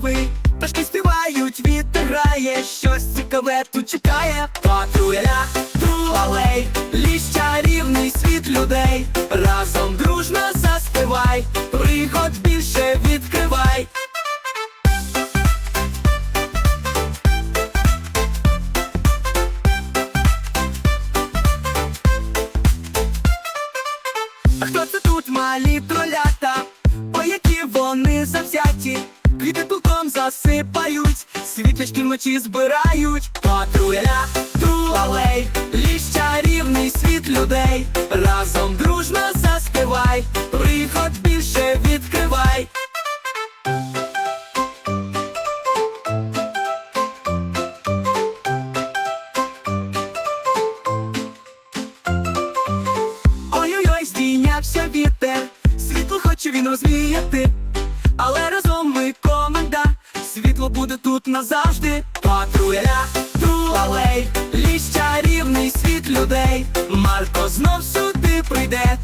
новий. Пташки співають, вітер грає, щось цікаве тут чекає. Патруля, алей, ліс чарівний світ людей. Разом дружно заспівай, пригод більше відкривай. А хто це тут малі тролята? О, які вони завзяті, квіти тулком засипають, світлячки вночі збирають, патруля, алей, ліс чарівний світ людей. Разом дружно заспівай, приход більше відкривай. Ой-ой-ой, здійнявся вітер, хоче він розвіяти, але разом ми команда, світло буде тут назавжди. Патруля, алей, ліща рівний світ людей. Марко знов сюди прийде,